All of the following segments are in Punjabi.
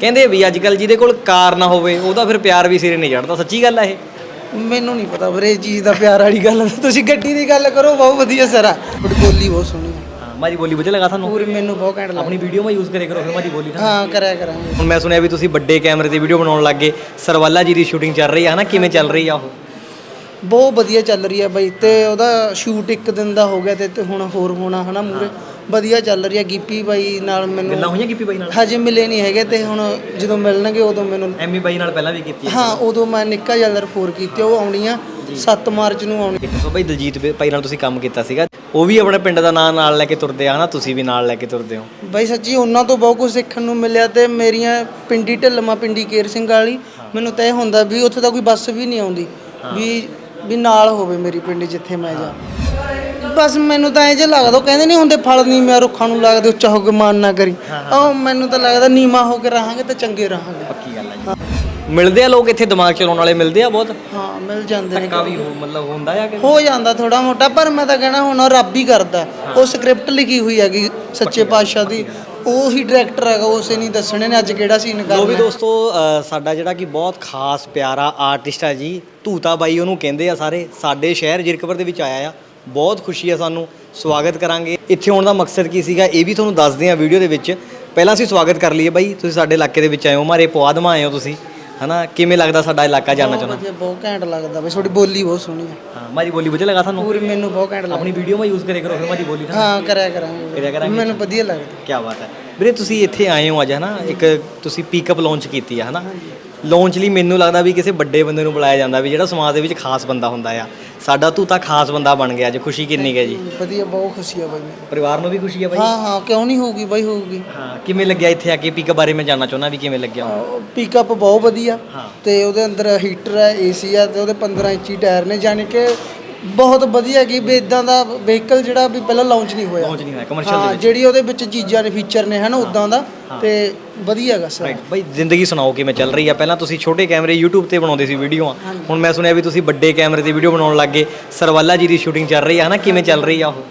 ਕਹਿੰਦੇ ਵੀ ਅੱਜ ਕੱਲ ਜਿਹਦੇ ਕੋਲ ਕਾਰ ਨਾ ਹੋਵੇ ਉਹਦਾ ਫਿਰ ਪਿਆਰ ਵੀ ਸਿਰੇ ਨਹੀਂ ਚੜਦਾ ਸੱਚੀ ਗੱਲ ਆ ਇਹ? ਮੈਨੂੰ ਨਹੀਂ ਪਤਾ ਵੀਰੇ ਚੀਜ਼ ਦਾ ਪਿਆਰ ਵਾਲੀ ਗੱਲ ਤੁਸੀਂ ਗੱਡੀ ਦੀ ਗੱਲ ਕਰੋ ਬਹੁਤ ਵਧੀਆ ਸਰ ਬੜੀ ਬੋਲੀ ਬਹੁਤ ਸੋਹਣੀ ਮਾਰੀ ਬੋਲੀ ਵਧੀਆ ਲੱਗਾ ਤੁਹਾਨੂੰ? ਪੂਰੀ ਮੈਨੂੰ ਬਹੁਤ ਘੈਂਟ ਆਪਣੀ ਵੀਡੀਓ ਮੈਂ ਯੂਜ਼ ਕਰੇ ਕਰੋ ਫਿਰ ਮਾਰੀ ਬੋਲੀ ਹਾਂ ਕਰਿਆ ਕਰਾਂਗੇ। ਹੁਣ ਮੈਂ ਸੁਣਿਆ ਵੀ ਤੁਸੀਂ ਵੱਡੇ ਕੈਮਰੇ ਤੇ ਵੀਡੀਓ ਬਣਾਉਣ ਲੱਗੇ ਸਰਵਾਲਾ ਜੀ ਦੀ ਸ਼ੂਟਿੰਗ ਚੱਲ ਰਹੀ ਆ ਹਨਾ? ਕਿਵੇਂ ਚੱਲ ਰਹੀ ਆ ਉਹ? ਬਹੁਤ ਵਧੀਆ ਚੱਲ ਰਹੀ ਹੈ ਬਾਈ ਤੇ ਉਹਦਾ ਸ਼ੂਟ ਇੱਕ ਦਿਨ ਦਾ ਹੋ ਗਿਆ ਤੇ ਹੁਣ ਹੋਰ ਹੋਣਾ ਹਨਾ ਮੂਰੇ ਵਧੀਆ ਚੱਲ ਰਹੀ ਹੈ ਗਿੱਪੀ ਬਾਈ ਨਾਲ ਗੱਲਾਂ ਮੈਨੂੰ ਹੋਈਆਂ ਗਿੱਪੀ ਬਾਈ ਨਾਲ? ਹਜੇ ਮਿਲੇ ਨਹੀਂ ਹੈਗੇ ਤੇ ਹੁਣ ਜਦੋਂ ਮਿਲਣਗੇ ਉਦੋਂ ਮੈਨੂੰ ਐਮੀ ਬਾਈ ਨਾਲ ਪਹਿਲਾਂ ਵੀ ਕੀਤੀ ਹੈ। ਉਦੋਂ ਮੈਂ ਨਿੱਕਾ ਜਿਹਾ ਰਿਫੋਰ ਕੀਤੀ ਉਹ ਆਉਣੀ ਆ 7 ਮਾਰਚ ਨੂੰ ਆਉਣੀ ਸੋ ਬਾਈ ਦਲਜੀਤ ਬੇ- ਭਾਈ ਨਾਲ ਤੁਸੀਂ ਕੰਮ ਕੀਤਾ ਸੀਗਾ। ਉਹ ਵੀ ਆਪਣੇ ਪਿੰਡ ਦਾ ਨਾਂ ਨਾਲ ਲੈ ਕੇ ਤੁਰਦੇ ਆ ਹਨਾ? ਤੁਸੀਂ ਵੀ ਨਾਲ ਲੈ ਕੇ ਤੁਰਦੇ ਹੋ। ਬਾਈ ਸੱਚੀ ਉਹਨਾਂ ਤੋਂ ਬਹੁਤ ਕੁਝ ਸਿੱਖਣ ਨੂੰ ਮਿਲਿਆ ਤੇ ਮੇਰੀਆਂ ਪਿੰਡੀ ਢਿੱਲਮਾ ਪਿੰਡੀ ਕੇਰ ਸਿੰਘ ਵਾਲੀ ਮੈਨੂੰ ਤਾਂ ਇਹ ਹੁੰਦਾ ਵੀ ਉੱਥੇ ਤਾਂ ਕੋਈ ਬੱਸ ਵੀ ਨਹੀਂ ਆਉਂਦੀ ਵੀ ਵੀ ਨਾਲ ਹੋਵੇ ਮੇਰੀ ਪਿੰਡ ਜਿੱਥੇ ਮੈਂ ਜਾ। ਬਸ ਮੈਨੂੰ ਤਾਂ ਇਹ ਜੇ ਲੱਗਦਾ ਉਹ ਕਹਿੰਦੇ ਨਹੀਂ ਹੁੰਦੇ ਫਲ ਨਹੀਂ ਮੈਂ ਰੁੱਖਾਂ ਨੂੰ ਲੱਗਦੇ ਉੱਚਾ ਹੋ ਕੇ ਮਾਨ ਨਾ ਕਰੀ। ਉਹ ਮੈਨੂੰ ਤਾਂ ਲੱਗਦਾ ਨੀਮਾ ਹੋ ਕੇ ਰਹਾਂਗੇ ਤਾਂ ਚੰਗੇ ਰਹਾਂਗੇ। ਪੱਕੀ ਗੱਲ ਹੈ ਜੀ। ਮਿਲਦੇ ਆ ਲੋਕ ਇੱਥੇ ਦਿਮਾਗ ਚਲਾਉਣ ਵਾਲੇ ਮਿਲਦੇ ਆ ਬਹੁਤ? ਹਾਂ ਮਿਲ ਜਾਂਦੇ ਨੇ। ਧੱਕਾ ਵੀ ਹੋ ਮਤਲਬ ਹੁੰਦਾ ਆ ਕਿ ਹੋ ਜਾਂਦਾ ਥੋੜਾ ਮੋਟਾ ਪਰ ਮੈਂ ਤਾਂ ਕਹਿਣਾ ਹੁਣ ਉਹ ਰੱਬ ਹੀ ਕਰਦਾ। ਉਹ ਸਕ੍ਰਿਪਟ ਲਿਖੀ ਹੋਈ ਹੈਗੀ ਸੱਚੇ ਪਾਤਸ਼ਾਹ ਦੀ। ਉਹ ਹੀ ਡਾਇਰੈਕਟਰ ਹੈਗਾ ਉਸੇ ਨਹੀਂ ਦੱਸਣੇ ਨੇ ਅੱਜ ਕਿਹੜਾ ਸੀਨ ਲੋ ਕਰਨਾ ਵੀ ਦੋਸਤੋ ਅ, ਸਾਡਾ ਜਿਹੜਾ ਕਿ ਬਹੁਤ ਖਾਸ ਪਿਆਰਾ ਆਰਟਿਸਟ ਹੈ ਜੀ ਧੂਤਾ ਬਾਈ ਉਹਨੂੰ ਕਹਿੰਦੇ ਆ ਸਾਰੇ ਸਾਡੇ ਸ਼ਹਿਰ ਜਿਰਕਪੁਰ ਦੇ ਵਿੱਚ ਆਇਆ ਆ। ਬਹੁਤ ਖੁਸ਼ੀ ਹੈ ਸਾਨੂੰ ਸਵਾਗਤ ਕਰਾਂਗੇ। ਇੱਥੇ ਆਉਣ ਦਾ ਮਕਸਦ ਕੀ ਸੀਗਾ ਇਹ ਵੀ ਤੁਹਾਨੂੰ ਦੱਸਦੇ ਆ ਵੀਡੀਓ ਦੇ ਵਿੱਚ। ਪਹਿਲਾਂ ਅਸੀਂ ਸਵਾਗਤ ਕਰ ਲਈਏ ਬਾਈ ਤੁਸੀਂ ਸਾਡੇ ਇਲਾਕੇ ਦੇ ਵਿੱਚ ਆਏ ਹੋ ਮਾਰੇ ਪੁਆਧਮਾ ਆਏ ਹੋ ਤੁਸੀਂ ਹਨਾ? ਕਿਵੇਂ ਲੱਗਦਾ ਸਾਡਾ ਇਲਾਕਾ ਜਾਣਨਾ ਚਾਹੁੰਦਾ? ਵਧੀਆ ਬਹੁਤ ਘੈਂਟ ਲੱਗਦਾ ਬਈ ਤੁਹਾਡੀ ਬੋਲੀ ਬਹੁਤ ਸੋਹਣੀ ਹੈ। ਹਾਂ ਮਾਰੀ ਬੋਲੀ ਵਧੀਆ ਲੱਗਾ ਤੁਹਾਨੂੰ? ਪੂਰੀ ਮੈਨੂੰ ਬਹੁਤ ਘੈਂਟ ਲੱਗਦਾ। ਆਪਣੀ ਵੀਡੀਓ ਮੈਂ ਯੂਜ਼ ਕਰੇ ਕਰੋ ਫਿਰ ਮਾਰੀ ਬੋਲੀ ਨਾ ਹਾਂ ਕਰਿਆ ਕਰਾਂਗੇ। ਕਰਿਆ ਕਰਾਂਗੇ। ਮੈਨੂੰ ਵਧੀਆ ਲੱਗਦਾ। ਕੀ ਬਾਤ ਹੈ। ਵੀਰੇ ਤੁਸੀਂ ਇੱਥੇ ਆਏ ਹੋ ਅੱਜ ਹਨਾ? ਇੱਕ ਤੁਸੀਂ ਪਿਕਅਪ ਲਾਂਚ ਕੀਤੀ ਆ ਹਨਾ? ਲਾਂਚ ਲਈ ਮੈਨੂੰ ਲੱਗਦਾ ਵੀ ਕਿਸੇ ਵੱਡੇ ਬੰਦੇ ਨੂੰ ਬੁਲਾਇਆ ਜਾਂਦਾ ਵੀ ਜਿਹੜਾ ਸਮਾਜ ਦੇ ਵਿੱਚ ਖਾਸ ਬੰਦਾ ਹੁੰਦਾ ਆ। ਸਾਡਾ ਤੂੰ ਤਾਂ ਖਾਸ ਬੰਦਾ ਬਣ ਗਿਆ ਅੱਜ ਖੁਸ਼ੀ ਕਿੰਨੀ ਹੈ ਜੀ? ਵਧੀਆ ਬਹੁਤ ਖੁਸ਼ੀ ਆ ਬਾਈ ਮੈਨੂੰ ਪਰਿਵਾਰ ਨੂੰ ਵੀ ਖੁਸ਼ੀ ਹੈ ਬਾਈ? ਹਾਂ ਹਾਂ ਕਿਉਂ ਨਹੀਂ ਹੋਊਗੀ ਬਾਈ ਹੋਊਗੀ। ਹਾਂ ਕਿਵੇਂ ਲੱਗਿਆ ਇੱਥੇ ਆ ਕੇ? ਪਿਕਅਪ ਬਾਰੇ ਮੈਂ ਜਾਨਣਾ ਚਾਹੁੰਦਾ ਵੀ ਕਿਵੇਂ ਲੱਗਿਆ? ਪਿਕਅਪ ਬਹੁਤ ਵਧੀਆ। ਹਾਂ। ਤੇ ਉਹਦੇ ਅੰਦਰ ਹੀਟਰ ਹੈ ਏਸੀ ਆ ਤੇ ਉਹਦੇ 15 ਇੰਚੀ ਟਾਇਰ ਨੇ ਯਾਨੀ ਕਿ ਬਹੁਤ ਵਧੀਆ ਕਿ ਵੀ ਇਦਾਂ ਦਾ ਵਹੀਕਲ ਜਿਹੜਾ ਵੀ ਪਹਿਲਾਂ ਲਾਂਚ ਨਹੀਂ ਹੋਇਆ। ਲਾਂਚ ਨਹੀਂ ਹੋਇਆ ਕਮਰਸ਼ੀਅਲ ਦੇ ਹਾਂ ਵਿੱਚ। ਜਿਹੜੀ ਉਹਦੇ ਵਿੱਚ ਚੀਜ਼ਾਂ ਨੇ ਫੀਚਰ ਨੇ ਹਨ ਉਦਾਂ ਦਾ। ਤੇ ਵਧੀਆ ਹੈਗਾ ਸਰ। ਰਾਈਟ ਬਾਈ ਜ਼ਿੰਦਗੀ ਸੁਣਾਓ ਕਿਵੇਂ ਚੱਲ ਰਹੀ ਆ। ਪਹਿਲਾਂ ਤੁਸੀਂ ਛੋਟੇ ਕੈਮਰੇ YouTube ਤੇ ਬਣਾਉਂਦੇ ਸੀ ਵੀਡੀਓਆਂ ਹੁਣ ਮੈਂ ਸੁਣਿਆ ਵੀ ਤੁਸੀਂ ਵੱਡੇ ਕੈਮਰੇ ਤੇ ਵੀਡੀਓ ਬਣਾਉਣ ਲੱਗੇ ਸਰਵਾਲਾ ਜੀ ਦੀ ਸ਼ੂਟਿੰਗ ਚੱਲ ਰਹੀ ਆ ਹਨਾ ਕਿਵੇਂ ਚੱਲ ਰਹੀ ਆ ਉਹ?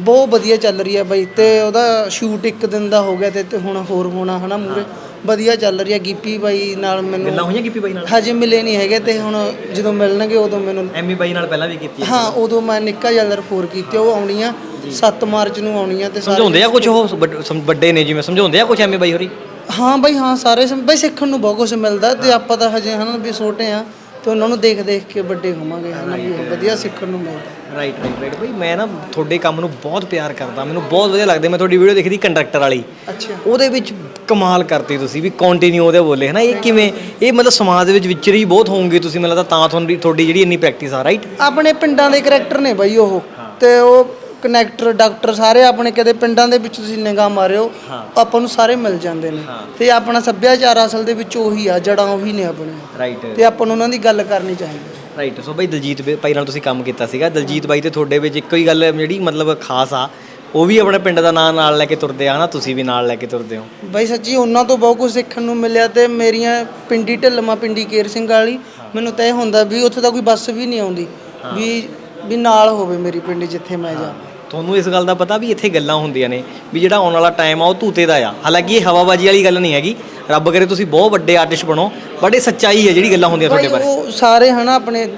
ਬਹੁਤ ਵਧੀਆ ਚੱਲ ਰਹੀ ਹੈ ਬਾਈ। ਤੇ ਉਹਦਾ ਸ਼ੂਟ ਇੱਕ ਦਿਨ ਦਾ ਹੋ ਗਿਆ ਤੇ ਤੇ ਹੁਣ ਹੋਰ ਹੋਣਾ ਹਨਾ ਮੂਰੇ ਵਧੀਆ ਚੱਲ ਰਹੀ ਹੈ ਗਿੱਪੀ ਬਾਈ ਨਾਲ ਗੱਲਾਂ ਮੈਨੂੰ ਹੋਈਆਂ ਗਿੱਪੀ ਬਾਈ ਨਾਲ? ਹਜੇ ਮਿਲੇ ਨਹੀਂ ਹੈਗੇ ਤੇ ਹੁਣ ਜਦੋਂ ਮਿਲਣਗੇ ਉਦੋਂ ਮੈਨੂੰ ਐਮੀ ਬਾਈ ਨਾਲ ਪਹਿਲਾਂ ਵੀ ਕੀਤੀ ਹੈ ਹਾਂ ਉਦੋਂ ਮੈਂ ਨਿੱਕਾ ਜਿਹਾ ਰਿਫੋਰ ਕੀਤੀ ਉਹ ਆਉਣੀ ਆ 7 ਮਾਰਚ ਨੂੰ ਆਉਣੀ ਆ ਤੇ ਸਾਰੇ ਸਮਝਾਉਂਦੇ ਆ ਕੁਝ ਉਹ ਵੱਡ- ਸਮ- ਵੱਡੇ ਨੇ ਜਿਵੇਂ ਸਮਝਾਉਂਦੇ ਆ ਕੁਝ ਐਮੀ ਬਾਈ ਹੋਰੀ? ਹਾਂ ਬਾਈ ਹਾਂ ਸਾਰੇ ਸਮ- ਬਾਈ ਸਿੱਖਣ ਨੂੰ ਬਹੁਤ ਕੁਝ ਮਿਲਦਾ ਤੇ ਆਪਾਂ ਤਾਂ ਹਜੇ ਹਨਾ ਵੀ ਛੋਟੇ ਆ। ਤੇ ਉਹਨਾਂ ਨੂੰ ਦੇਖ ਦੇਖ ਕੇ ਵੱਡੇ ਹੋਵਾਂਗੇ ਹਨਾ ਵੀ ਵਧੀਆ ਸਿੱਖਣ ਨੂੰ ਮਿਲਦਾ। ਰਾਈਟ ਰਾਈਟ ਰਾਈਟ ਬਈ ਮੈਂ ਨਾ ਤੁਹਾਡੇ ਕੰਮ ਨੂੰ ਬਹੁਤ ਪਿਆਰ ਕਰਦਾ। ਮੈਨੂੰ ਬਹੁਤ ਵਧੀਆ ਲੱਗਦਾ। ਮੈਂ ਤੁਹਾਡੀ ਵੀਡੀਓ ਦੇਖਦੀ ਕੰਡਕਟਰ ਵਾਲੀ। ਅੱਛਾ। ਉਹਦੇ ਵਿੱਚ ਕਮਾਲ ਕਰਤੀ ਤੁਸੀਂ ਵੀ ਕੰਟੀਨਿਊ ਉਹਦੇ ਬੋਲੇ ਹਨਾ। ਇਹ ਕਿਵੇਂ? ਇਹ ਮਤਲਬ ਸਮਾਜ ਦੇ ਵਿੱਚ ਵਿਚਰੀ ਬਹੁਤ ਹੋਵੋਗੇ ਤੁਸੀਂ ਮੈਨੂੰ ਲੱਗਦਾ ਤਾਂ ਤੁਹਾਨੂੰ ਤੁਹਾਡੀ ਜਿਹੜੀ ਇੰਨੀ ਪ੍ਰੈਕਟਿਸ ਆ ਰਾਈਟ ਆਪਣੇ ਪਿੰਡਾਂ ਦੇ ਕਰੈਕਟਰ ਨੇ ਬਾਈ ਉਹ। ਤੇ ਉਹ ਕਨੈਕਟਰ ਡਾਕਟਰ ਸਾਰੇ ਆਪਣੇ ਕਦੇ ਪਿੰਡਾਂ ਦੇ ਵਿੱਚ ਤੁਸੀਂ ਨਿਗਾਹ ਮਾਰਿਓ ਆਪਾਂ ਨੂੰ ਸਾਰੇ ਮਿਲ ਜਾਂਦੇ ਨੇ। ਤੇ ਆਪਣਾ ਸੱਭਿਆਚਾਰ ਅਸਲ ਦੇ ਵਿੱਚ ਉਹੀ ਆ ਜੜਾਂ ਉਹੀ ਨੇ ਆਪਣੇ। ਰਾਈਟ ਤੇ ਆਪਾਂ ਨੂੰ ਉਹਨਾਂ ਦੀ ਗੱਲ ਕਰਨੀ ਚਾਹੀਦੀ ਰਾਈਟ ਸੋ ਬਈ ਦਲਜੀਤ ਬੇ- ਭਾਈ ਨਾਲ ਤੁਸੀਂ ਕੰਮ ਕੀਤਾ ਸੀਗਾ। ਦਲਜੀਤ ਬਾਈ ਤੇ ਤੁਹਾਡੇ ਵਿੱਚ ਇੱਕੋ ਹੀ ਗੱਲ ਜਿਹੜੀ ਮਤਲਬ ਖਾਸ ਆ ਉਹ ਵੀ ਆਪਣੇ ਪਿੰਡ ਦਾ ਨਾਂ ਨਾਲ ਲੈ ਕੇ ਤੁਰਦੇ ਆ ਹਨਾ? ਤੁਸੀਂ ਵੀ ਨਾਲ ਲੈ ਕੇ ਤੁਰਦੇ ਹੋ। ਬਾਈ ਸੱਚੀ ਉਹਨਾਂ ਤੋਂ ਬਹੁਤ ਕੁਝ ਸਿੱਖਣ ਨੂੰ ਮਿਲਿਆ ਤੇ ਮੇਰੀਆਂ ਪਿੰਡੀ ਢਿੱਲਮਾ ਪਿੰਡੀ ਕੇਰ ਸਿੰਘ ਵਾਲੀ ਮੈਨੂੰ ਤਾਂ ਇਹ ਹੁੰਦਾ ਵੀ ਉੱਥੇ ਤਾਂ ਕੋਈ ਬੱਸ ਵੀ ਨਹੀਂ ਆਉਂਦੀ ਵੀ ਵੀ ਨਾਲ ਹੋਵੇ ਮੇਰੀ ਪਿੰਡ ਜਿੱਥੇ ਮੈਂ ਜਾ ਤੁਹਾਨੂੰ ਇਸ ਗੱਲ ਦਾ ਪਤਾ ਵੀ ਇੱਥੇ ਗੱਲਾਂ ਹੁੰਦੀਆਂ ਨੇ ਵੀ ਜਿਹੜਾ ਆਉਣ ਵਾਲਾ ਟਾਈਮ ਆ ਉਹ ਧੂਤੇ ਦਾ ਆ। ਹਾਲਾਂਕਿ ਇਹ ਹਵਾਬਾਜੀ ਵਾਲੀ ਗੱਲ ਨਹੀਂ ਹੈਗੀ। ਰੱਬ ਕਰੇ ਤੁਸੀਂ ਬਹੁਤ ਵੱਡੇ ਆਰਟਿਸਟ ਬਣੋ ਬਟ ਇਹ ਸੱਚਾਈ ਹੈ ਜਿਹੜੀ ਗੱਲਾਂ ਹੁੰਦੀਆਂ ਤੁਹਾਡੇ ਬਾਰੇ। ਉਹ ਸਾਰੇ ਹਨਾ ਆਪਣੇ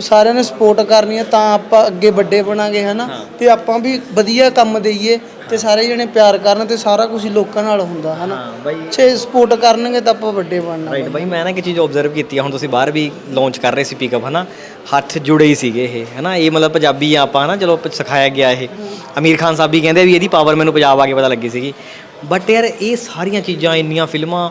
ਸਾਰਿਆਂ ਨੇ ਸਪੋਰਟ ਕਰਨੀ ਹੈ ਤਾਂ ਆਪਾਂ ਅੱਗੇ ਵੱਡੇ ਬਣਾਂਗੇ ਹਨਾ ਤੇ ਆਪਾਂ ਵੀ ਵਧੀਆ ਕੰਮ ਦਈਏ। ਤੇ ਸਾਰੇ ਜਣੇ ਪਿਆਰ ਕਰਨ ਤੇ ਸਾਰਾ ਕੁਝ ਲੋਕਾਂ ਨਾਲ ਹੁੰਦਾ ਹਨਾ? ਹਾਂ ਬਾਈ ਜੇ ਸਪੋਰਟ ਕਰਨਗੇ ਤਾਂ ਆਪਾਂ ਵੱਡੇ ਬਣਨਾ ਰਾਈਟ ਬਾਈ। ਮੈਂ ਨਾ ਇੱਕ ਚੀਜ਼ ਆਬਜ਼ਰਵ ਕੀਤੀ ਆ ਹੁਣ ਤੁਸੀਂ ਬਾਹਰ ਵੀ ਲਾਂਚ ਕਰ ਰਹੇ ਸੀ ਪਿਕਅਪ ਹਨਾ? ਹੱਥ ਜੁੜੇ ਹੀ ਸੀਗੇ ਇਹ ਹਨਾ? ਇਹ ਮਤਲਬ ਪੰਜਾਬੀ ਆ ਆਪਾਂ ਹਨਾ? ਚਲੋ ਸਿਖਾਇਆ ਗਿਆ ਇਹ। ਅਮੀਰ ਖਾਨ ਸਾਹਿਬ ਵੀ ਕਹਿੰਦੇ ਵੀ ਇਹਦੀ ਪਾਵਰ ਮੈਨੂੰ ਪੰਜਾਬ ਆ ਕੇ ਪਤਾ ਲੱਗੀ ਸੀਗੀ। ਬਟ ਯਾਰ ਇਹ ਸਾਰੀਆਂ ਚੀਜ਼ਾਂ ਇੰਨੀਆਂ ਫਿਲਮਾਂ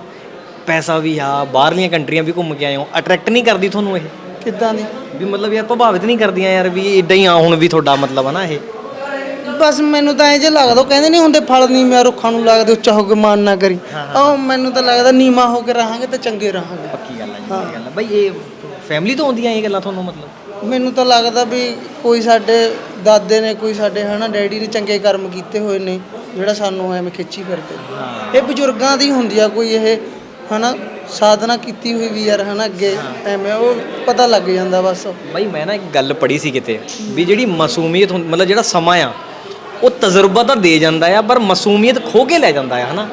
ਪੈਸਾ ਵੀ ਆ ਬਾਹਰਲੀਆਂ ਕੰਟਰੀਆਂ ਵੀ ਘੁੰਮ ਕੇ ਆਏ ਹੋ ਅਟਰੈਕਟ ਨਹੀਂ ਕਰਦੀ ਤੁਹਾਨੂੰ ਇਹ? ਕਿੱਦਾਂ ਦੀ? ਵੀ ਮਤਲਬ ਯਾਰ ਪ੍ਰਭਾਵਿਤ ਨਹੀਂ ਕਰਦੀਆਂ ਯਾਰ ਵੀ ਇਦਾਂ ਹੀ ਆ ਹੁਣ ਵੀ ਤੁਹਾਡਾ ਮਤਲਬ ਹਨਾ ਇਹ? ਬਸ ਮੈਨੂੰ ਤਾਂ ਇਹ ਜੇ ਲੱਗਦਾ ਉਹ ਕਹਿੰਦੇ ਨਹੀਂ ਹੁੰਦੇ ਫਲ ਨਹੀਂ ਮੈਂ ਰੁੱਖਾਂ ਨੂੰ ਲੱਗਦੇ ਉੱਚਾ ਹੋ ਕੇ ਮਾਨ ਨਾ ਕਰੀ। ਉਹ ਮੈਨੂੰ ਤਾਂ ਲੱਗਦਾ ਨੀਮਾ ਹੋ ਕੇ ਰਹਾਂਗੇ ਤਾਂ ਚੰਗੇ ਰਹਾਂਗੇ। ਪੱਕੀ ਗੱਲ ਹੈ ਜੀ ਪੱਕੀ ਗੱਲ ਹੈ ਬਾਈ ਇਹ ਫੈਮਿਲੀ ਤੋਂ ਆਉਂਦੀਆਂ ਇਹ ਗੱਲਾਂ ਤੁਹਾਨੂੰ ਮਤਲਬ? ਮੈਨੂੰ ਤਾਂ ਲੱਗਦਾ ਵੀ ਕੋਈ ਸਾਡੇ ਦਾਦੇ ਨੇ ਕੋਈ ਸਾਡੇ ਹਨਾ ਡੈਡੀ ਨੇ ਚੰਗੇ ਕਰਮ ਕੀਤੇ ਹੋਏ ਨੇ ਜਿਹੜਾ ਸਾਨੂੰ ਐਵੇਂ ਖਿੱਚੀ ਫਿਰਦੇ ਇਹ ਬਜ਼ੁਰਗਾਂ ਦੀ ਹੁੰਦੀ ਆ ਕੋਈ ਇਹ ਹਨਾ ਸਾਧਨਾ ਕੀਤੀ ਹੋਈ ਵੀ ਯਾਰ ਹਨਾ ਅੱਗੇ ਐਵੇਂ ਉਹ ਪਤਾ ਲੱਗ ਜਾਂਦਾ ਬਸ। ਬਾਈ ਮੈਂ ਨਾ ਇੱਕ ਗੱਲ ਪੜ੍ਹੀ ਸੀ ਕਿਤੇ ਵੀ ਜਿਹੜੀ ਮਾਸੂਮੀਅਤ ਮਤਲਬ ਜਿਹੜਾ ਸਮਾਂ ਆ ਉਹ ਤਜਰਬਾ ਤਾਂ ਦੇ ਜਾਂਦਾ ਆ ਪਰ ਮਾਸੂਮੀਅਤ ਖੋ ਕੇ ਲੈ ਜਾਂਦਾ ਆ ਹਨਾ?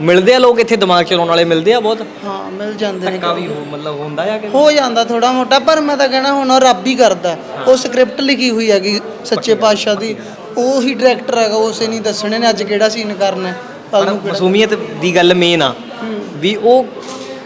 ਮਿਲਦੇ ਆ ਲੋਕ ਇੱਥੇ ਦਿਮਾਗ ਚਲਾਉਣ ਵਾਲੇ ਮਿਲਦੇ ਆ ਬਹੁਤ। ਹਾਂ ਮਿਲ ਜਾਂਦੇ ਨੇ ਧੱਕਾ ਵੀ ਹੋ ਮਤਲਬ ਹੁੰਦਾ ਆ ਕਿ ਹੋ ਜਾਂਦਾ ਥੋੜਾ ਮੋਟਾ ਪਰ ਮੈਂ ਤਾਂ ਕਹਿਣਾ ਹੁਣ ਉਹ ਰੱਬ ਹੀ ਕਰਦਾ। ਉਹ ਸਕ੍ਰਿਪਟ ਲਿਖੀ ਹੋਈ ਹੈਗੀ ਸੱਚੇ ਪਾਤਸ਼ਾਹ ਦੀ। ਉਹ ਹੀ ਡਾਇਰੈਕਟਰ ਹੈਗਾ ਉਸੇ ਨਹੀਂ ਦੱਸਣੇ ਨੇ ਅੱਜ ਕਿਹੜਾ ਸੀਨ ਕਰਨਾ ਹੈ, ਕੱਲ੍ਹ ਨੂੰ ਕਿਹੜਾ। ਮਾਸੂਮੀਅਤ ਦੀ ਗੱਲ ਮੇਨ ਆ ਵੀ ਉਹ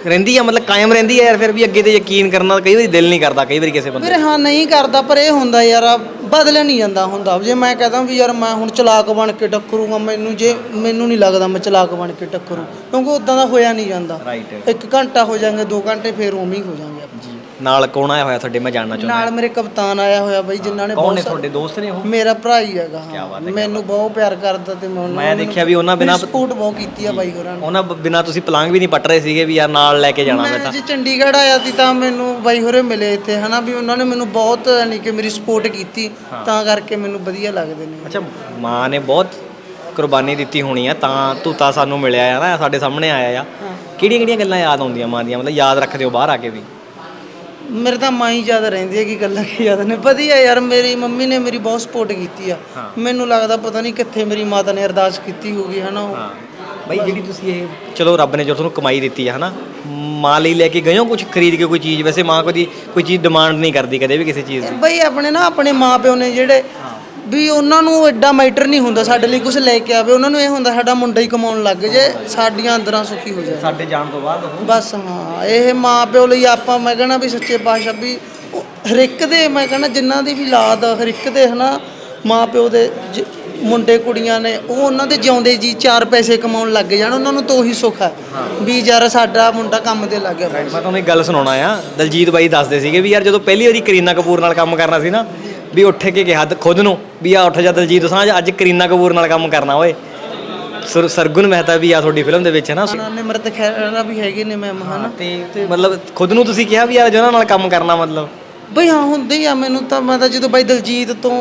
ਰਹਿੰਦੀ ਆ ਮਤਲਬ ਕਾਇਮ ਰਹਿੰਦੀ ਆ ਯਾਰ ਫਿਰ ਵੀ ਅੱਗੇ ਤੇ ਯਕੀਨ ਕਰਨਾ ਕਈ ਵਾਰੀ ਦਿਲ ਨਹੀਂ ਕਰਦਾ ਕਈ ਵਾਰੀ ਕਿਸੇ ਬੰਦੇ ਵੀਰੇ ਹਾਂ ਨਹੀਂ ਕਰਦਾ ਪਰ ਇਹ ਹੁੰਦਾ ਯਾਰ ਆ ਬਦਲ ਨਹੀਂ ਜਾਂਦਾ ਹੁੰਦਾ। ਜੇ ਮੈਂ ਕਹਦਾ ਵੀ ਯਾਰ ਮੈਂ ਹੁਣ ਚਲਾਕ ਬਣ ਕੇ ਟੱਕਰੂਗਾ ਮੈਨੂੰ ਜੇ ਮੈਨੂੰ ਨਹੀਂ ਲੱਗਦਾ ਮੈਂ ਚਲਾਕ ਬਣ ਕੇ ਟੱਕਰੂ। ਕਿਉਂਕਿ ਉਦਾਂ ਦਾ ਹੋਇਆ ਨਹੀਂ ਜਾਂਦਾ। ਰਾਈਟ ਇੱਕ ਘੰਟਾ ਹੋ ਜਾਣਗੇ 2 ਘੰਟੇ ਫੇਰ ਉਵੇਂ ਹੀ ਆਪਾਂ ਨਾਲ ਕੌਣ ਆਇਆ ਹੋਇਆ ਤੁਹਾਡੇ ਮੈਂ ਜਾਣਨਾ ਚਾਹੁੰਦਾ ਨਾਲ ਮੇਰੇ ਕਪਤਾਨ ਆਇਆ ਹੋਇਆ ਬਾਈ ਜਿਨ੍ਹਾਂ ਨੇ ਕੌਣ ਨੇ ਤੁਹਾਡੇ ਦੋਸਤ ਨੇ ਉਹ? ਮੇਰਾ ਭਰਾ ਹੀ ਹੈਗਾ ਹਾਂ। ਮੈਨੂੰ ਬਹੁਤ ਪਿਆਰ ਕਰਦਾ ਤੇ ਮੈਂ ਮੈਂ ਦੇਖਿਆ ਵੀ ਉਹਨਾਂ ਬਿਨਾਂ ਸਪੋਰਟ ਬਹੁਤ ਕੀਤੀ ਆ ਬਾਈ ਹੋਰਾਂ ਨੇ। ਉਹਨਾਂ ਬਿਨਾਂ ਤੁਸੀਂ ਪਲਾਂਗ ਵੀ ਨਹੀਂ ਪੱਟ ਰਹੇ ਸੀਗੇ ਵੀ ਯਾਰ ਨਾਲ ਲੈ ਕੇ ਜਾਣਾ ਮੈਂ ਤਾਂ। ਜੀ ਚੰਡੀਗੜ੍ਹ ਆਇਆ ਸੀ ਤਾਂ ਮੈਨੂੰ ਬਾਈ ਹੋਰੇ ਮਿਲੇ ਇੱਥੇ ਹਨਾ ਵੀ ਉਹਨਾਂ ਨੇ ਮੈਨੂੰ ਬਹੁਤ ਯਾਨੀ ਕਿ ਮੇਰੀ ਸਪੋਰਟ ਕੀਤੀ ਤਾਂ ਕਰਕੇ ਮੈਨੂੰ ਵਧੀਆ ਲੱਗਦੇ ਨੇ। ਅੱਛਾ ਮਾਂ ਨੇ ਬਹੁਤ ਕੁਰਬਾਨੀ ਦਿੱਤੀ ਹੋਣੀ ਆ ਤਾਂ ਤੂਤਾ ਸਾਨੂੰ ਮਿਲਿਆ ਆ ਨਾ ਸਾਡੇ ਸਾਹਮਣੇ ਆਇਆ ਆ। ਕਿਹੜੀਆਂ ਕਿਹੜੀਆਂ ਗੱਲਾਂ ਯਾਦ ਆਉਂਦੀਆਂ ਮਾਂ ਦੀਆਂ? ਮਤਲਬ ਯਾਦ ਰੱਖਦੇ ਹੋ ਬਾਹਰ ਆ ਕੇ ਵੀ। ਮੇਰੇ ਤਾਂ ਮਾਂ ਹੀ ਜ਼ਿਆਦਾ ਰਹਿੰਦੀ ਹੈ ਕਿ ਗੱਲਾਂ ਕੀ ਯਾਦ ਨੇ। ਵਧੀਆ ਯਾਰ ਮੇਰੀ ਮੰਮੀ ਨੇ ਮੇਰੀ ਬਹੁਤ ਸਪੋਰਟ ਕੀਤੀ ਆ। ਮੈਨੂੰ ਲੱਗਦਾ ਪਤਾ ਨਹੀਂ ਕਿੱਥੇ ਮੇਰੀ ਮਾਤਾ ਨੇ ਅਰਦਾਸ ਕੀਤੀ ਹੋਗੀ ਹਨਾ ਉਹ। ਬਈ ਜਿਹੜੀ ਤੁਸੀਂ ਇਹ ਚਲੋ ਰੱਬ ਨੇ ਜੋ ਤੁਹਾਨੂੰ ਕਮਾਈ ਦਿੱਤੀ ਹੈ ਹਨਾ। ਮਾਂ ਲਈ ਲੈ ਕੇ ਗਏ ਹੋ ਕੁਝ ਖਰੀਦ ਕੇ ਕੋਈ ਚੀਜ਼? ਵੈਸੇ ਮਾਂ ਕੋਈ ਕੋਈ ਚੀਜ਼ ਡਿਮਾਂਡ ਨਹੀਂ ਕਰਦੀ ਕਦੇ ਵੀ ਕਿਸੇ ਚੀਜ਼ ਦੀ। ਬਈ ਆਪਣੇ ਨਾ ਆਪਣੇ ਮਾਪਿਓ ਨੇ ਜਿਹੜੇ ਵੀ ਉਹਨਾਂ ਨੂੰ ਐਡਾ ਮੈਟਰ ਨਹੀਂ ਹੁੰਦਾ ਸਾਡੇ ਲਈ ਕੁਝ ਲੈ ਕੇ ਆਵੇ। ਉਹਨਾਂ ਨੂੰ ਇਹ ਹੁੰਦਾ ਸਾਡਾ ਮੁੰਡਾ ਹੀ ਕਮਾਉਣ ਲੱਗ ਜੇ ਸਾਡੀਆਂ ਅੰਦਰਾਂ ਸੁਖੀ ਹੋ ਜਾਏ ਸਾਡੇ ਜਾਣ ਤੋਂ ਬਾਅਦ ਉਹ। ਬਸ ਹਾਂ ਇਹ ਮਾਪਿਓ ਲਈ ਆਪਾਂ ਮੈਂ ਕਹਿੰਦਾ ਵੀ ਸੱਚੇ ਪਾਤਸ਼ਾਹ ਵੀ ਉਹ ਹਰ ਇੱਕ ਦੇ ਮੈਂ ਕਹਿੰਦਾ ਜਿਨ੍ਹਾਂ ਦੀ ਵੀ ਔਲਾਦ ਆ, ਹਰ ਇੱਕ ਦੇ ਹਨਾ ਮਾਪਿਓ ਦੇ ਜ- ਮੁੰਡੇ ਕੁੜੀਆਂ ਨੇ ਉਹ ਉਹਨਾਂ ਦੇ ਜਿਉਂਦੇ ਜੀ ਚਾਰ ਪੈਸੇ ਕਮਾਉਣ ਲੱਗ ਜਾਣ ਉਹਨਾਂ ਨੂੰ ਤਾਂ ਉਹੀ ਸੁੱਖ ਹੈ। ਵੀ ਯਾਰ ਸਾਡਾ ਮੁੰਡਾ ਕੰਮ ਤੇ ਲੱਗ ਗਿਆ। ਮੈਂ ਤੁਹਾਨੂੰ ਇੱਕ ਗੱਲ ਸੁਣਾਉਣਾ ਆ ਦਲਜੀਤ ਬਾਈ ਦੱਸਦੇ ਸੀਗੇ ਵੀ ਯਾਰ ਜਦੋਂ ਪਹਿਲੀ ਵਾਰੀ ਕਰੀਨਾ ਕਪੂਰ ਨਾਲ ਕੰਮ ਕਰਨਾ ਸੀ ਨਾ ਵੀ ਉੱਠ ਕੇ ਕਿਹਾ ਖੁਦ ਨੂੰ ਵੀ ਆ ਉੱਠ ਜਾ ਦਲਜੀਤ ਸਾਂਝ ਅੱਜ ਕਰੀਨਾ ਕਪੂਰ ਨਾਲ ਕੰਮ ਕਰਨਾ ਓਏ। ਸਰ- ਸਰਗੁਣ ਮਹਿਤਾ ਵੀ ਆ ਤੁਹਾਡੀ ਫਿਲਮ ਦੇ ਵਿੱਚ ਹੈ ਨਾ ਉਹਨਾਂ ਨੇ ਮਰਤ ਖੈਰਾ ਵੀ ਹੈਗੇ ਨੇ ਮੈਮ ਹਨਾ? ਤੇ ਮਤਲਬ ਖੁਦ ਨੂੰ ਤੁਸੀਂ ਕਿਹਾ ਵੀ ਯਾਰ ਜਿਹਨਾਂ ਨਾਲ ਕੰਮ ਕਰਨਾ ਮਤਲਬ। ਬਈ ਹਾਂ ਹੁੰਦੇ ਹੀ ਆ ਮੈਨੂੰ ਤਾਂ ਮੈਂ ਤਾਂ ਜਦੋਂ ਬਾਈ ਦਲਜੀਤ ਤੋਂ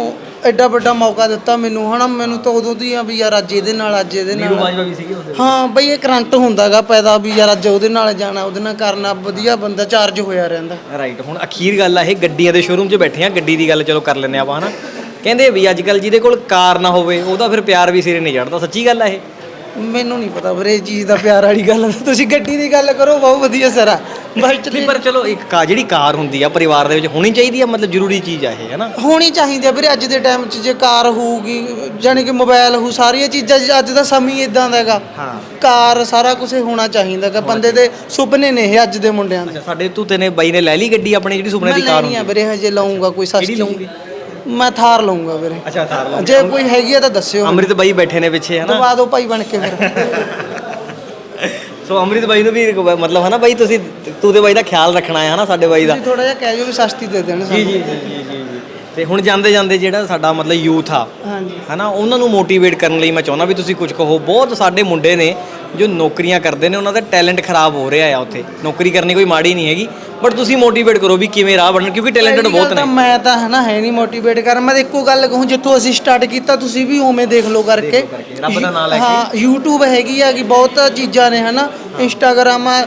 ਐਡਾ ਵੱਡਾ ਮੌਕਾ ਦਿੱਤਾ ਮੈਨੂੰ ਹਨਾ ਮੈਨੂੰ ਤਾਂ ਉਦੋਂ ਦੀ ਆ ਵੀ ਯਾਰ ਅੱਜ ਇਹਦੇ ਨਾਲ ਅੱਜ ਇਹਦੇ ਨਾਲ। ਬਾਜਵਾ ਵੀ ਸੀਗੇ ਉਹਦੇ। ਹਾਂ ਬਈ ਇਹ ਕਰੰਟ ਹੁੰਦਾਗਾ ਪੈਦਾ ਵੀ ਯਾਰ ਅੱਜ ਉਹਦੇ ਨਾਲ ਜਾਣਾ ਉਹਦੇ ਨਾਲ ਕਰਨਾ ਵਧੀਆ ਬੰਦਾ ਚਾਰਜ ਹੋਇਆ ਰਹਿੰਦਾ। ਰਾਈਟ ਹੁਣ ਅਖੀਰ ਗੱਲ ਆ ਇਹ ਗੱਡੀਆਂ ਦੇ ਸ਼ੋਰੂਮ 'ਚ ਬੈਠੇ ਆ ਗੱਡੀ ਦੀ ਗੱਲ ਚਲੋ ਕਰ ਲੈਂਦੇ ਆਪਾਂ ਹਨਾ। ਕਹਿੰਦੇ ਵੀ ਅੱਜ ਕੱਲ ਜਿਹਦੇ ਕੋਲ ਕਾਰ ਨਾ ਹੋਵੇ ਉਹਦਾ ਫਿਰ ਪਿਆਰ ਵੀ ਸਿਰੇ ਨਹੀਂ ਚੜਦਾ ਸੱਚੀ ਗੱਲ ਆ ਇਹ। ਮੈਨੂੰ ਨਹੀਂ ਪਤਾ ਵੀਰੇ ਇਹ ਚੀਜ਼ ਦਾ ਪਿਆਰ ਵਾਲੀ ਗੱਲ ਤੁਸੀਂ ਗੱਡੀ ਦੀ ਗੱਲ ਕਰੋ ਬਹੁਤ ਵਧੀਆ ਸਰ। ਆ ਬਾਈ ਚੱਲੀ ਨਹੀਂ ਪਰ ਚਲੋ ਇੱਕ ਕਾ ਜਿਹੜੀ ਕਾਰ ਹੁੰਦੀ ਆ ਪਰਿਵਾਰ ਦੇ ਵਿੱਚ ਹੋਣੀ ਚਾਹੀਦੀ ਆ ਮਤਲਬ ਜ਼ਰੂਰੀ ਚੀਜ਼ ਆ ਇਹ ਹੈ ਨਾ ਹੋਣੀ ਚਾਹੀਦੀ ਆ ਵੀਰੇ ਅੱਜ ਦੇ ਟਾਈਮ 'ਚ ਜੇ ਕਾਰ ਹੋਊਗੀ ਜਾਣੀ ਕਿ ਮੋਬਾਈਲ ਹੋ ਸਾਰੀਆਂ ਚੀਜ਼ਾਂ ਅੱਜ ਦਾ ਸਮਾਂ ਹੀ ਇਦਾਂ ਦਾ ਹੈਗਾ। ਹਾਂ। ਕਾਰ ਸਾਰਾ ਕੁਝ ਹੋਣਾ ਚਾਹੀਦਾ ਹੈਗਾ ਬੰਦੇ ਦੇ ਸੁਪਨੇ ਨੇ ਇਹ ਅੱਜ ਦੇ ਮੁੰਡਿਆਂ ਦੇ। ਸਾਡੇ ਤੂਤੇ ਨੇ ਬਾਈ ਨੇ ਲੈ ਲਈ ਗੱਡੀ ਆਪਣੀ ਜਿਹੜੀ ਸੁਪਨੇ ਦੀ ਕਾਰ ਹੁੰਦੀ ਆ? ਵੀਰੇ ਹਜੇ ਲਾਉਂਗਾ ਕੋਈ ਸਸਤੀ। ਲਊਂਗੀ? ਮੈਂ ਥਾਰ ਲਊਂਗਾ ਵੀਰੇ। ਅੱਛਾ ਥਾਰ ਜੇ ਕੋਈ ਹੈਗੀ ਆ ਤਾਂ ਦੱਸਿਓ। ਅੰਮ੍ਰਿਤ ਬਾਈ ਬੈਠੇ ਨੇ ਪਿੱਛੇ ਹਨਾ? ਦਵਾ ਦਿਓ ਭਾਈ ਬਣ ਕੇ ਫਿਰ। ਸੋ ਅੰਮ੍ਰਿਤ ਬਾਈ ਨੂੰ ਵੀ ਰਿਕਵੈ- ਮਤਲਬ ਹਨਾ ਬਾਈ ਤੁਸੀਂ ਤੂਤੇ ਬਾਈ ਦਾ ਖਿਆਲ ਰੱਖਣਾ ਹੈ ਹਨਾ ਸਾਡੇ ਬਾਈ ਦਾ। ਥੋੜਾ ਜਿਹਾ ਕਹਿ ਦਿਓ ਵੀ ਸਸਤੀ ਦੇ ਦੇਣ ਜੀ ਸਾਨੂੰ। ਜੀ ਜੀ ਜੀ ਜੀ ਜੀ। ਤੇ ਹੁਣ ਜਾਂਦੇ ਜਾਂਦੇ ਜਿਹੜਾ ਸਾਡਾ ਮਤਲਬ ਯੂਥ ਆ ਹਾਂਜੀ। ਹਨਾ ਉਹਨਾਂ ਨੂੰ ਮੋਟੀਵੇਟ ਕਰਨ ਲਈ ਮੈਂ ਚਾਹੁੰਦਾ ਵੀ ਤੁਸੀਂ ਕੁਝ ਕਹੋ। ਬਹੁਤ ਸਾਡੇ ਮੁੰਡੇ ਨੇ ਜੋ ਨੌਕਰੀਆਂ ਕਰਦੇ ਨੇ ਉਹਨਾਂ ਦਾ ਟੈਲੈਂਟ ਖਰਾਬ ਹੋ ਰਿਹਾ ਆ ਉੱਥੇ। ਨੌਕਰੀ ਕਰਨੀ ਕੋਈ ਮਾੜੀ ਨਹੀਂ ਹੈਗੀ। ਬਟ ਤੁਸੀਂ ਮੋਟੀਵੇਟ ਕਰੋ ਵੀ ਕਿਵੇਂ ਰਾਹ ਬਣਨ ਕਿਉਂਕਿ ਟੈਲੈਂਟਡ ਬਹੁਤ ਨੇ। ਮੈਂ ਤਾਂ ਹਨਾ ਹੈ ਨਹੀਂ ਮੋਟੀਵੇਟ ਕਰ ਮੈਂ ਇੱਕੋ ਗੱਲ ਕਹੂੰ ਜਿੱਥੋਂ ਅਸੀਂ ਸਟਾਰਟ ਕੀਤਾ ਤੁਸੀਂ ਵੀ ਉਵੇਂ ਦੇਖ ਲਓ ਕਰਕੇ। ਕਰਕੇ, ਰੱਬ ਦਾ ਨਾਮ ਲੈ ਕੇ। ਹਾਂ YouTube ਹੈਗੀ ਆ ਕਿ ਬਹੁਤ ਚੀਜ਼ਾਂ ਨੇ ਹਨਾ Instagram ਆ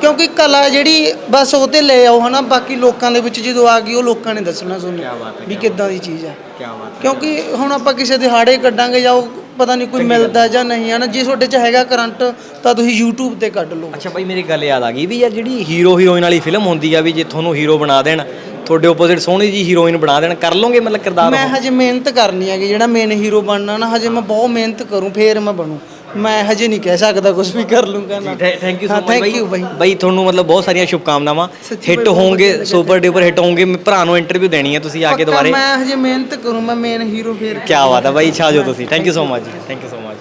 ਕਿਉਂਕਿ ਕਲਾ ਜਿਹੜੀ ਬਸ ਉਹ ਤੇ ਲੈ ਆਓ ਹਨਾ ਬਾਕੀ ਲੋਕਾਂ ਦੇ ਵਿੱਚ ਜਦੋਂ ਆ ਗਈ ਉਹ ਲੋਕਾਂ ਨੇ ਦੱਸਣਾ ਤੁਹਾਨੂੰ ਵੀ ਕਿੱਦਾਂ ਦੀ ਚੀਜ਼ ਆ। ਕੀ ਬਾਤ ਕਿਉਂਕਿ ਹੁਣ ਆਪਾਂ ਕਿਸੇ ਦੇ ਹਾੜੇ ਕੱਢਾਂਗੇ ਜਾਂ ਉਹ ਪਤਾ ਨਹੀਂ ਕੋਈ ਮਿਲਦਾ ਜਾਂ ਨਹੀਂ ਹਨਾ ਜੇ ਤੁਹਾਡੇ 'ਚ ਹੈਗਾ ਕਰੰਟ ਤਾਂ ਤੁਸੀਂ YouTube ਤੇ ਕੱਢ ਲਓ। ਅੱਛਾ ਬਾਈ ਮੇਰੀ ਗੱਲ ਯਾਦ ਆ ਗਈ ਵੀ ਯਾਰ ਜਿਹੜੀ ਹੀਰੋ ਹੀਰੋਇਨ ਵਾਲੀ ਫਿਲਮ ਹੁੰਦੀ ਆ ਵੀ ਜੇ ਤੁਹਾਨੂੰ ਹੀਰੋ ਬਣਾ ਦੇਣ ਤੁਹਾਡੇ ਆਪੋਜ਼ਿਟ ਸੋਹਣੀ ਜੀ ਹੀਰੋਇਨ ਬਣਾ ਦੇਣ ਕਰ ਲੋਗੇ ਮਤਲਬ ਕਿਰਦਾਰ ਮੈਂ ਹਜੇ ਮਿਹਨਤ ਕਰਨੀ ਹੈਗੀ ਜਿਹੜਾ ਮੇਨ ਹੀਰੋ ਬਣਨਾ ਨਾ ਹਜੇ ਮੈਂ ਬਹੁਤ ਮਿਹਨਤ ਕਰੂੰ ਫੇਰ ਮੈਂ ਬਣੂ। ਮੈਂ ਹਜੇ ਨਹੀਂ ਕਹਿ ਸਕਦਾ ਕੁਝ ਵੀ ਕਰ ਲੂੰਗਾ ਨਾ। ਥੈਂਕ ਯੂ ਸੋ ਹਾਂ, much thank bye. you bye. ਬਾਈ ਤੁਹਾਨੂੰ ਮਤਲਬ ਬਹੁਤ ਸਾਰੀਆਂ ਸ਼ੁਭਕਾਮਨਾਵਾਂ। ਸੱਚੀ ਹਿੱਟ ਬਾਈ, ਬਹੁਤ ਹੋਵੋਗੇ ਵਧੀਆ ਸੁਪਰ ਡੂਪਰ ਹਿੱਟ ਹੋਵੋਗੇ। ਮੇਰੇ ਭਰਾ ਨੂੰ ਇੰਟਰਵਿਊ ਦੇਣੀ ਹੈ ਤੁਸੀਂ ਆ ਕੇ ਪੱਕਾ ਦੁਬਾਰੇ। ਮੈਂ ਹਜੇ ਮਿਹਨਤ ਕਰੂੰ ਮੈਂ ਮੇਨ ਹੀਰੋ ਫੇਰ ਕੀ ਬਾਤ ਹੈ ਬਾਈ ਛਾ ਜੋ ਤੁਸੀਂ। Thank you so much thank you so much